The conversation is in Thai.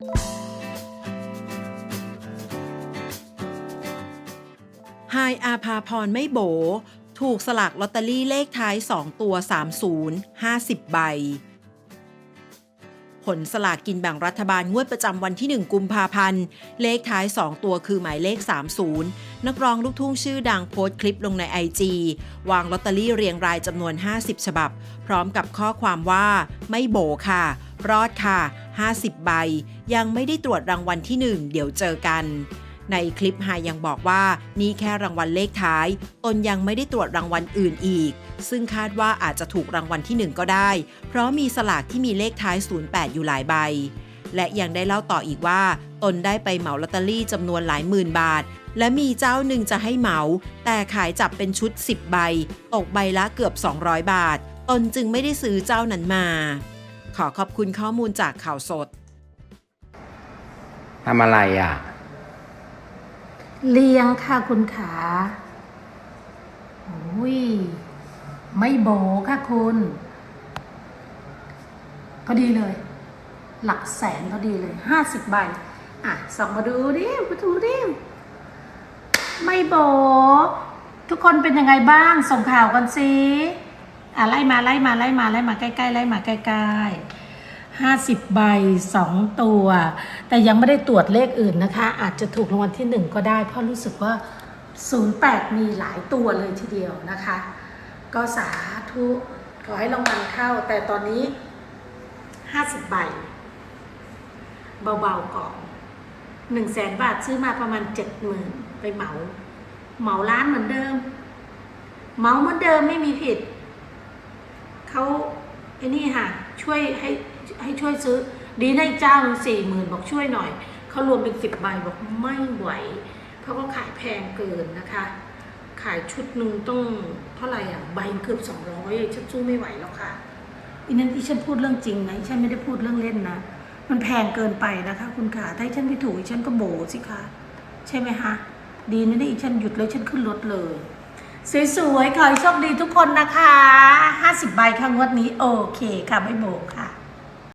ไฮอาภาพรไม่โบ ถูกสลากลอตเตอรี่เลขท้าย 2 ตัว 30 50 ใบ ผลสลากกินแบ่งรัฐบาลงวดประจำวันที่ 1 กุมภาพันธ์ เลขท้าย 2 ตัวคือหมายเลข 30 นักร้องลูกทุ่งชื่อดังโพสต์คลิปลงใน IG วางลอตเตอรี่เรียงรายจำนวน 50 ฉบับ พร้อมกับข้อความว่าไม่โบค่ะ รอดค่ะ 50 ใบ ยังไม่ได้ตรวจรางวัลที่ 1 เดี๋ยวเจอกัน ในคลิปไฮยังบอกว่านี่แค่รางวัลเลขท้าย ตนยังไม่ได้ตรวจรางวัลอื่นอีก ซึ่งคาดว่าอาจจะถูกรางวัลที่ 1 ก็ได้ เพราะมีสลากที่มีเลขท้าย 08 อยู่หลายใบ และยังได้เล่าต่ออีกว่า ตนได้ไปเหมาลอตเตอรี่จำนวนหลายหมื่นบาท และมีเจ้าหนึ่งจะให้เหมา แต่ขายจับเป็นชุด 10 ใบ ตกใบละเกือบ 200 บาท ตนจึงไม่ได้ซื้อเจ้านั้นมา ขอขอบคุณข้อมูลจากข่าวสดทำอะไรอะ เลี้ยงค่ะคุณขาโอ้ย ไม่โบค่ะคุณ พอดีเลย หลักแสนพอดีเลย ห้าสิบใบ อะ ส่องมาดูดิมาดูดิ ไม่โบ ทุกคนเป็นยังไงบ้าง ส่งข่าวกันสิ อะไล่มาไล่มาไล่มาไล่มาใกล้ๆไล่มาใกล้ๆห้าสิบใบสองตัว แต่ยังไม่ได้ตรวจเลขอื่นนะคะ อาจจะถูกรางวัลที่หนึ่งก็ได้ เพราะรู้สึกว่า 08 มีหลายตัวเลยทีเดียวนะคะ ก็สาธุขอให้รางวัลเข้า แต่ตอนนี้50ใบ เบาๆก่อนหนึ่งแสนบาทซื้อมาประมาณเจ็ดหมื่นไปเหมา เหมาร้านเหมือนเดิม เหมาเหมือนเดิมไม่มีผิด เขาไอ้นี่ค่ะช่วยให้ให้ช่วยซื้อ ดีได้เจ้าสี่หมื่นบอกช่วยหน่อยเขารวมเป็นสิบใบบอกไม่ไหวเพราะเขาขายแพงเกินนะคะ ขายชุดหนึ่งต้องเท่าไหร่อะใบเกือบสองร้อยฉันสู้ไม่ไหวแล้วค่ะอันนั้นที่ฉันพูดเรื่องจริงนะฉันไม่ได้พูดเรื่องเล่นนะมันแพงเกินไปนะคะ คุณขาถ้าฉันไม่ถูกฉันก็โบสิคะใช่ไหมคะดีนะที่ฉันหยุดแล้วฉันขึ้นรถเลย สวยๆขอให้โชคดีทุกคนนะคะ 50 ใบค่ะงวดนี้ โอเคค่ะไม่โบกค่ะ